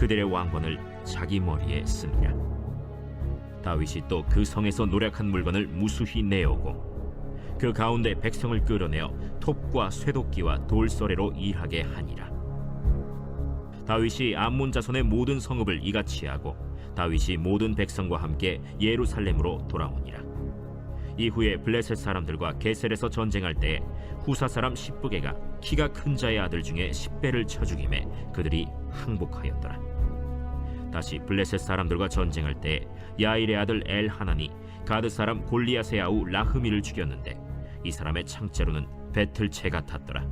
그들의 왕관을 자기 머리에 쓰니라 다윗이 또 그 성에서 노력한 물건을 무수히 내오고 그 가운데 백성을 끌어내어 톱과 쇠도끼와 돌서래로 일하게 하니라. 다윗이 암몬 자손의 모든 성읍을 이같이 하고 다윗이 모든 백성과 함께 예루살렘으로 돌아오니라. 이후에 블레셋 사람들과 게셀에서 전쟁할 때 후사 사람 십부게가 키가 큰 자의 아들 중에 십배를 쳐 죽임에 그들이 항복하였더라. 다시 블레셋 사람들과 전쟁할 때 야일의 아들 엘 하나니 가드 사람 골리앗의 아우 라흐미를 죽였는데 이 사람의 창자로는 배틀채 같았더라.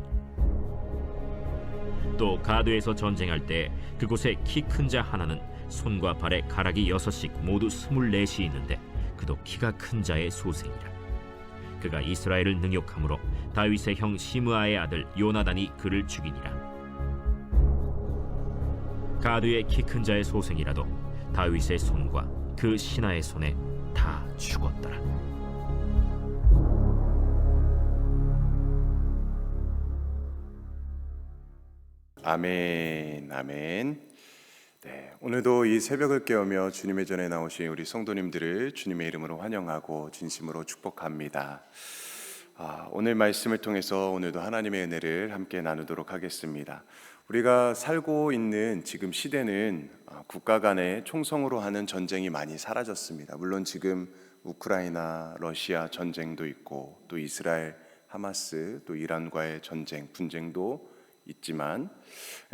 또 가드에서 전쟁할 때 그곳에 키 큰 자 하나는 손과 발에 가락이 여섯씩 모두 스물넷이 있는데 그도 키가 큰 자의 소생이라. 그가 이스라엘을 능욕함으로 다윗의 형 시므아의 아들 요나단이 그를 죽이니라. 가드의 키 큰 자의 소생이라도 다윗의 손과 그 신하의 손에 다 죽었더라. 아멘, 아멘. 네, 오늘도 이 새벽을 깨우며 주님의 전에 나오신 우리 성도님들을 주님의 이름으로 환영하고 진심으로 축복합니다. 아, 오늘 말씀을 통해서 오늘도 하나님의 은혜를 함께 나누도록 하겠습니다. 우리가 살고 있는 지금 시대는 아, 국가 간의 총성으로 하는 전쟁이 많이 사라졌습니다. 물론 지금 우크라이나, 러시아 전쟁도 있고 또 이스라엘, 하마스, 또 이란과의 전쟁, 분쟁도 있지만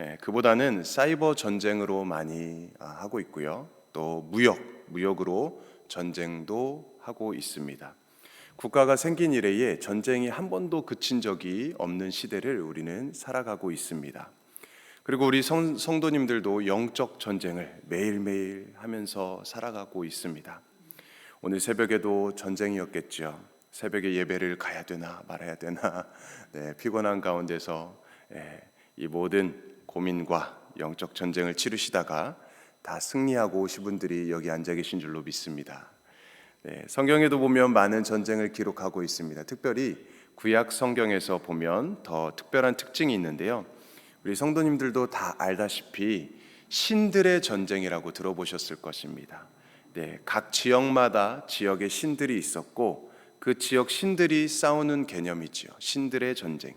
예, 그보다는 사이버 전쟁으로 많이 아, 하고 있고요. 또 무역, 무역으로 전쟁도 하고 있습니다. 국가가 생긴 이래에 전쟁이 한 번도 그친 적이 없는 시대를 우리는 살아가고 있습니다. 그리고 우리 성, 성도님들도 영적 전쟁을 매일매일 하면서 살아가고 있습니다. 오늘 새벽에도 전쟁이었겠죠. 새벽에 예배를 가야 되나 말아야 되나 네, 피곤한 가운데서 예, 이 모든 고민과 영적 전쟁을 치르시다가 다 승리하고 오신 분들이 여기 앉아 계신 줄로 믿습니다. 네, 성경에도 보면 많은 전쟁을 기록하고 있습니다. 특별히 구약 성경에서 보면 더 특별한 특징이 있는데요. 우리 성도님들도 다 알다시피 신들의 전쟁이라고 들어보셨을 것입니다. 네, 각 지역마다 지역의 신들이 있었고 그 지역 신들이 싸우는 개념이지요. 신들의 전쟁.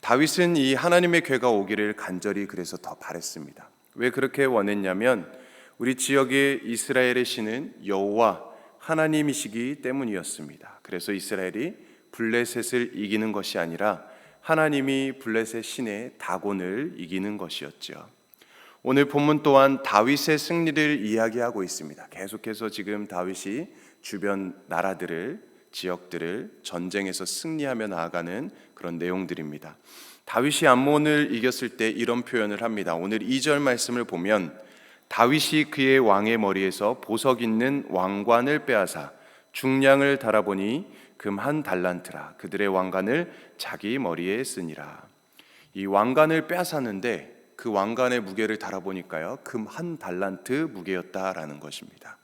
다윗은 이 하나님의 괴가 오기를 간절히 그래서 더 바랬습니다. 왜 그렇게 원했냐면 우리 지역의 이스라엘의 신은 여호와 하나님이시기 때문이었습니다. 그래서 이스라엘이 블레셋을 이기는 것이 아니라 하나님이 블레셋 신의 다곤을 이기는 것이었죠. 오늘 본문 또한 다윗의 승리를 이야기하고 있습니다. 계속해서 지금 다윗이 주변 나라들을 지역들을 전쟁에서 승리하며 나아가는 그런 내용들입니다. 다윗이 암몬을 이겼을 때 이런 표현을 합니다. 오늘 2절 말씀을 보면 다윗이 그의 왕의 머리에서 보석 있는 왕관을 빼앗아 중량을 달아보니 금 한 달란트라 그들의 왕관을 자기 머리에 쓰니라. 이 왕관을 빼앗았는데 그 왕관의 무게를 달아보니까요 금 한 달란트 무게였다라는 것입니다.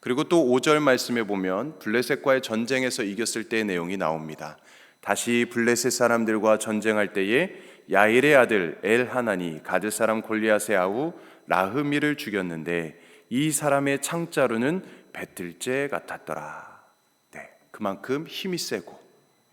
그리고 또 5절 말씀에 보면 블레셋과의 전쟁에서 이겼을 때의 내용이 나옵니다. 다시 블레셋 사람들과 전쟁할 때에 야일의 아들 엘 하나니 가드 사람 골리앗의 아우 라흐미를 죽였는데 이 사람의 창자루는 배틀째 같았더라. 네, 그만큼 힘이 세고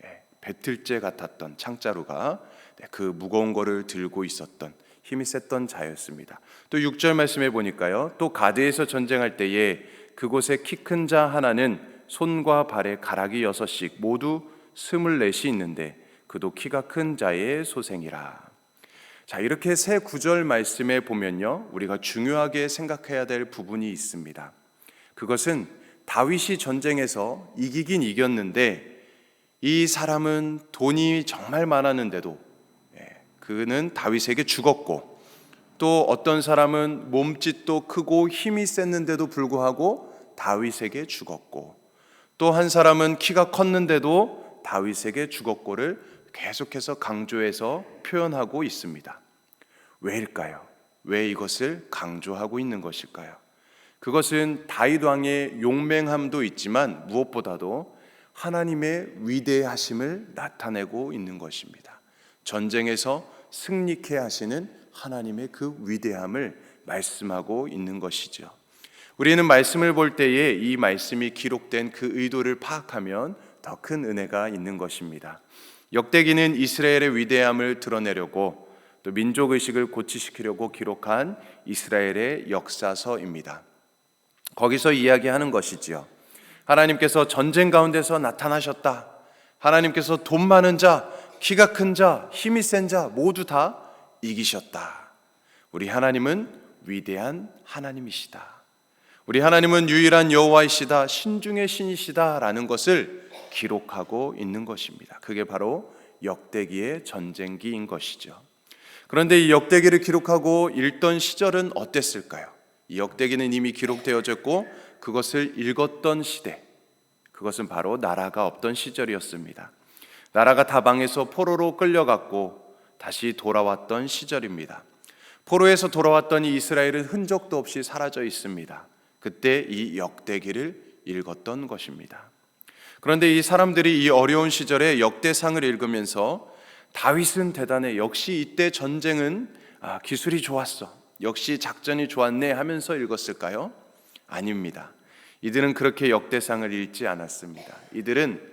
예, 배틀째 같았던 창자루가 네, 그 무거운 거를 들고 있었던 힘이 셌던 자였습니다. 또 6절 말씀해 보니까요. 또 가드에서 전쟁할 때에 그곳에 키 큰 자 하나는 손과 발에 가락이 여섯씩 모두 스물넷이 있는데 그도 키가 큰 자의 소생이라. 자, 이렇게 세 구절 말씀에 보면요. 우리가 중요하게 생각해야 될 부분이 있습니다. 그것은 다윗이 전쟁에서 이기긴 이겼는데 이 사람은 돈이 정말 많았는데도 예, 그는 다윗에게 죽었고 또 어떤 사람은 몸짓도 크고 힘이 셌는데도 불구하고 다윗에게 죽었고 또 한 사람은 키가 컸는데도 다윗에게 죽었고를 계속해서 강조해서 표현하고 있습니다. 왜일까요? 왜 이것을 강조하고 있는 것일까요? 그것은 다윗 왕의 용맹함도 있지만 무엇보다도 하나님의 위대하심을 나타내고 있는 것입니다. 전쟁에서 승리케 하시는 하나님의 그 위대함을 말씀하고 있는 것이죠. 우리는 말씀을 볼 때에 이 말씀이 기록된 그 의도를 파악하면 더 큰 은혜가 있는 것입니다. 역대기는 이스라엘의 위대함을 드러내려고 또 민족 의식을 고취시키려고 기록한 이스라엘의 역사서입니다. 거기서 이야기하는 것이지요. 하나님께서 전쟁 가운데서 나타나셨다. 하나님께서 돈 많은 자, 키가 큰 자, 힘이 센 자 모두 다 이기셨다. 우리 하나님은 위대한 하나님이시다. 우리 하나님은 유일한 여호와이시다. 신중의 신이시다라는 것을 기록하고 있는 것입니다. 그게 바로 역대기의 전쟁기인 것이죠. 그런데 이 역대기를 기록하고 읽던 시절은 어땠을까요? 이 역대기는 이미 기록되어졌고 그것을 읽었던 시대, 그것은 바로 나라가 없던 시절이었습니다. 나라가 다방에서 포로로 끌려갔고 다시 돌아왔던 시절입니다. 포로에서 돌아왔던 이 이스라엘은 흔적도 없이 사라져 있습니다. 그때 이 역대기를 읽었던 것입니다. 그런데 이 사람들이 이 어려운 시절에 역대상을 읽으면서 다윗은 대단해. 역시 이때 전쟁은 아, 기술이 좋았어. 역시 작전이 좋았네 하면서 읽었을까요? 아닙니다. 이들은 그렇게 역대상을 읽지 않았습니다. 이들은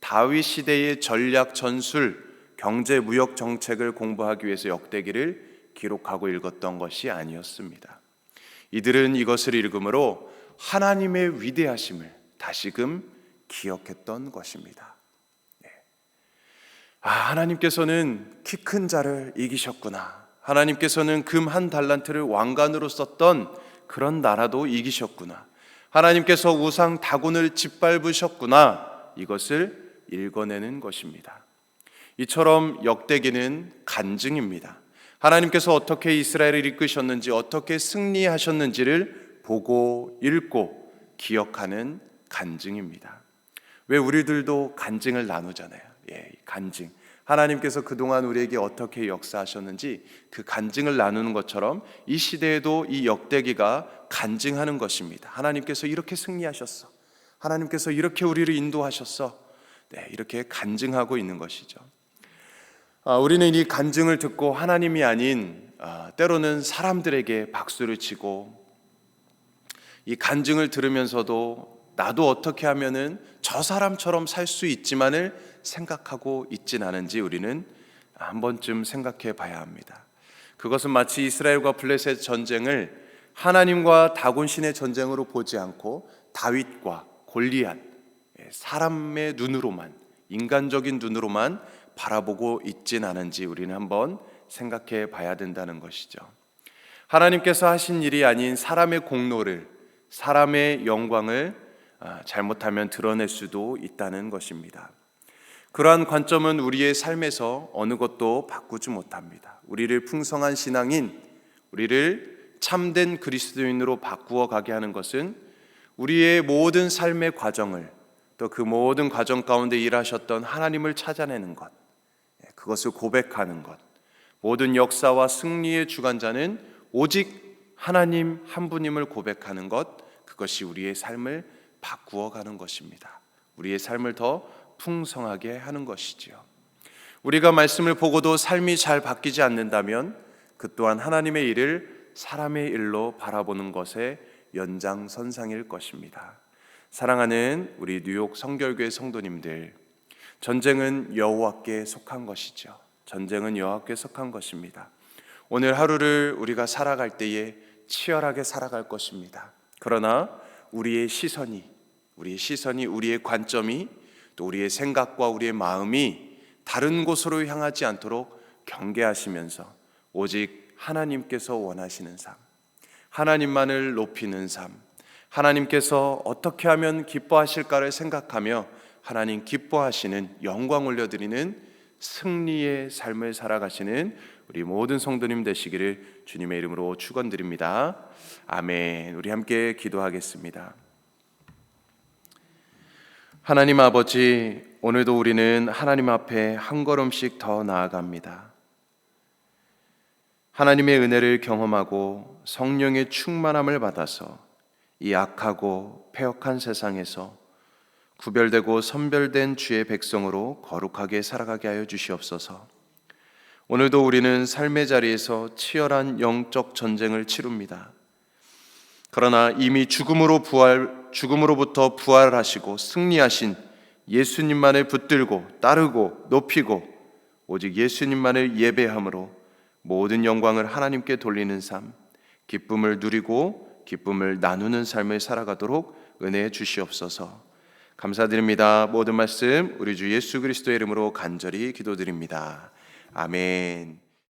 다윗 시대의 전략 전술, 경제 무역 정책을 공부하기 위해서 역대기를 기록하고 읽었던 것이 아니었습니다. 이들은 이것을 읽음으로 하나님의 위대하심을 다시금 기억했던 것입니다. 네. 아, 하나님께서는 키 큰 자를 이기셨구나. 하나님께서는 금 한 달란트를 왕관으로 썼던 그런 나라도 이기셨구나. 하나님께서 우상 다곤을 짓밟으셨구나. 이것을 읽어내는 것입니다. 이처럼 역대기는 간증입니다. 하나님께서 어떻게 이스라엘을 이끄셨는지, 어떻게 승리하셨는지를 보고 읽고 기억하는 간증입니다. 왜 우리들도 간증을 나누잖아요. 예, 간증. 하나님께서 그동안 우리에게 어떻게 역사하셨는지 그 간증을 나누는 것처럼 이 시대에도 이 역대기가 간증하는 것입니다. 하나님께서 이렇게 승리하셨어. 하나님께서 이렇게 우리를 인도하셨어. 네, 이렇게 간증하고 있는 것이죠. 아, 우리는 이 간증을 듣고 하나님이 아닌 아, 때로는 사람들에게 박수를 치고 이 간증을 들으면서도 나도 어떻게 하면은 저 사람처럼 살 수 있지만을 생각하고 있진 않은지 우리는 한 번쯤 생각해 봐야 합니다. 그것은 마치 이스라엘과 블레셋 전쟁을 하나님과 다곤신의 전쟁으로 보지 않고 다윗과 골리앗 예, 사람의 눈으로만 인간적인 눈으로만 바라보고 있진 않은지 우리는 한번 생각해 봐야 된다는 것이죠. 하나님께서 하신 일이 아닌 사람의 공로를 사람의 영광을 아, 잘못하면 드러낼 수도 있다는 것입니다. 그러한 관점은 우리의 삶에서 어느 것도 바꾸지 못합니다. 우리를 풍성한 신앙인, 우리를 참된 그리스도인으로 바꾸어 가게 하는 것은 우리의 모든 삶의 과정을 또 그 모든 과정 가운데 일하셨던 하나님을 찾아내는 것, 예, 그것을 고백하는 것, 모든 역사와 승리의 주관자는 오직 하나님 한 분임을 고백하는 것, 그것이 우리의 삶을 바꾸어 가는 것입니다. 우리의 삶을 더 풍성하게 하는 것이지요. 우리가 말씀을 보고도 삶이 잘 바뀌지 않는다면 그 또한 하나님의 일을 사람의 일로 바라보는 것의 연장선상일 것입니다. 사랑하는 우리 뉴욕 성결교회 성도님들, 전쟁은 여호와께 속한 것이죠. 전쟁은 여호와께 속한 것입니다. 오늘 하루를 우리가 살아갈 때에 치열하게 살아갈 것입니다. 그러나 우리의 시선이 우리의 시선이 우리의 관점이 또 우리의 생각과 우리의 마음이 다른 곳으로 향하지 않도록 경계하시면서 오직 하나님께서 원하시는 삶, 하나님만을 높이는 삶, 하나님께서 어떻게 하면 기뻐하실까를 생각하며 하나님 기뻐하시는 영광 올려드리는 승리의 삶을 살아가시는 우리 모든 성도님 되시기를 주님의 이름으로 축원드립니다. 아멘. 우리 함께 기도하겠습니다. 하나님 아버지, 오늘도 우리는 하나님 앞에 한 걸음씩 더 나아갑니다. 하나님의 은혜를 경험하고 성령의 충만함을 받아서 이 악하고 폐역한 세상에서 구별되고 선별된 주의 백성으로 거룩하게 살아가게 하여 주시옵소서. 오늘도 우리는 삶의 자리에서 치열한 영적 전쟁을 치릅니다. 그러나 이미 죽음으로 부활 죽음으로부터 부활 하시고 승리하신 예수님만을 붙들고 따르고 높이고 오직 예수님만을 예배함으로 모든 영광을 하나님께 돌리는 삶, 기쁨을 누리고 기쁨을 나누는 삶을 살아가도록 은혜해 주시옵소서. 감사드립니다. 모든 말씀 우리 주 예수 그리스도의 이름으로 간절히 기도드립니다. 아멘.